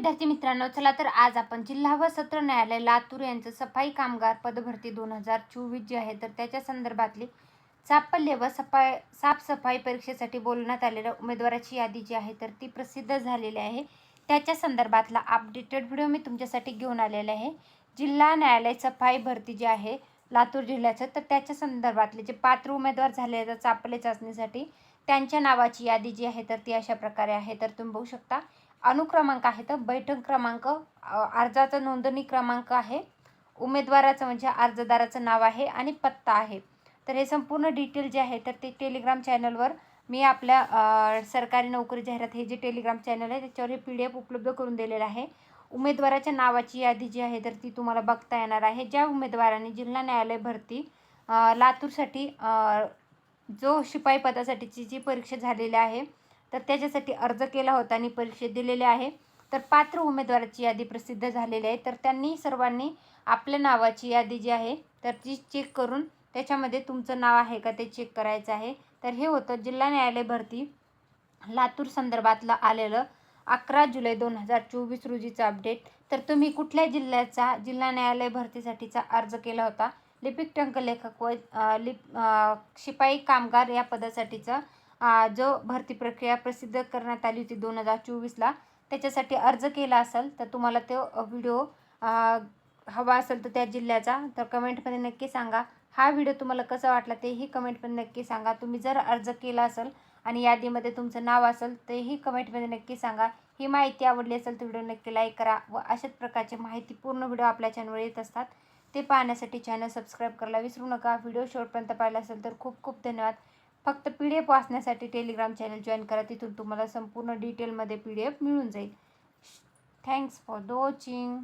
विद्यार्थी मित्रांनो चला तर आज आपण जिल्हा व सत्र न्यायालय लातूर यांचं सफाई कामगार पदभरती दोन हजार चोवीस जी आहे तर त्याच्या संदर्भातली चापल्य व सफाई साफसफाई परीक्षेसाठी बोलण्यात आलेल्या उमेदवाराची यादी जी आहे तर ती प्रसिद्ध झालेली आहे. त्याच्या संदर्भातला अपडेटेड व्हिडिओ मी तुमच्यासाठी घेऊन आलेला आहे. जिल्हा न्यायालय सफाई भरती जी आहे लातूर जिल्ह्याचं तर त्याच्या संदर्भातले जे पात्र उमेदवार झाले आहेत चापले चाचणीसाठी त्यांच्या नावाची यादी जी आहे तर ती अशा प्रकारे आहे तर तुम्ही बघू शकता. अनुक्रमांक आहे तर बैठक क्रमांक अर्जाचा नोंदणी क्रमांक आहे. उमेदवाराचं म्हणजे अर्जदाराचं नाव आहे आणि पत्ता आहे. तर हे संपूर्ण डिटेल जे आहे तर ते टेलिग्राम चॅनलवर मी आपल्या सरकारी नोकरी जाहिरात हे जे टेलिग्राम चॅनल आहे त्याच्यावर हे पी डी एफ उपलब्ध करून दिलेलं आहे. उमेदवाराच्या नावाची यादी जी आहे तर ती तुम्हाला बघता येणार आहे. ज्या उमेदवाराने जिल्हा न्यायालय भरती लातूरसाठी जो शिपाई पदासाठीची जी परीक्षा झालेली आहे तर त्याच्यासाठी अर्ज केला होता आणि परीक्षेत दिलेले आहे. तर पात्र उमेदवाराची यादी प्रसिद्ध झालेली आहे. तर त्यांनी सर्वांनी आपल्या नावाची यादी जी आहे तर ती चेक करून त्याच्यामध्ये तुमचं नाव आहे का ते चेक करायचं आहे. तर हे होतं. जिल्हा न्यायालय भरती लातूर संदर्भातलं आलेलं अकरा जुलै दोन हजार चोवीस रोजीचं अपडेट तर तुम्ही कुठल्या जिल्ह्याचा जिल्हा न्यायालय भरतीसाठीचा अर्ज केला होता? लिपिक टंकलेखक व लिप शिपाई कामगार या पदासाठीचा जो भरती प्रक्रिया प्रसिद्ध करण्यात आली होती दोन हजार चोवीसला त्याच्यासाठी अर्ज केला असेल तर तुम्हाला तो व्हिडिओ हवा असेल तर त्या जिल्ह्याचा तर कमेंटमध्ये नक्की सांगा. हा व्हिडिओ तुम्हाला कसा वाटला तेही कमेंटमध्ये नक्की सांगा. तुम्ही जर अर्ज केला असेल आणि यादीमध्ये तुमचं नाव असेल तेही कमेंटमध्ये नक्की सांगा. ही माहिती आवडली असेल तर व्हिडिओ नक्की लाईक करा व अशाच प्रकारचे माहितीपूर्ण व्हिडिओ आपल्या चॅनलवर येत असतात ते पाहण्यासाठी चॅनल सबस्क्राईब करायला विसरू नका. व्हिडिओ शेवटपर्यंत पाहिला असेल तर खूप खूप धन्यवाद. फक्त पी डी एफ वाचण्यासाठी टेलिग्राम चॅनल जॉईन करा. तिथून तुम्हाला संपूर्ण डिटेलमध्ये पी डी एफ मिळून जाईल. Thanks for the watching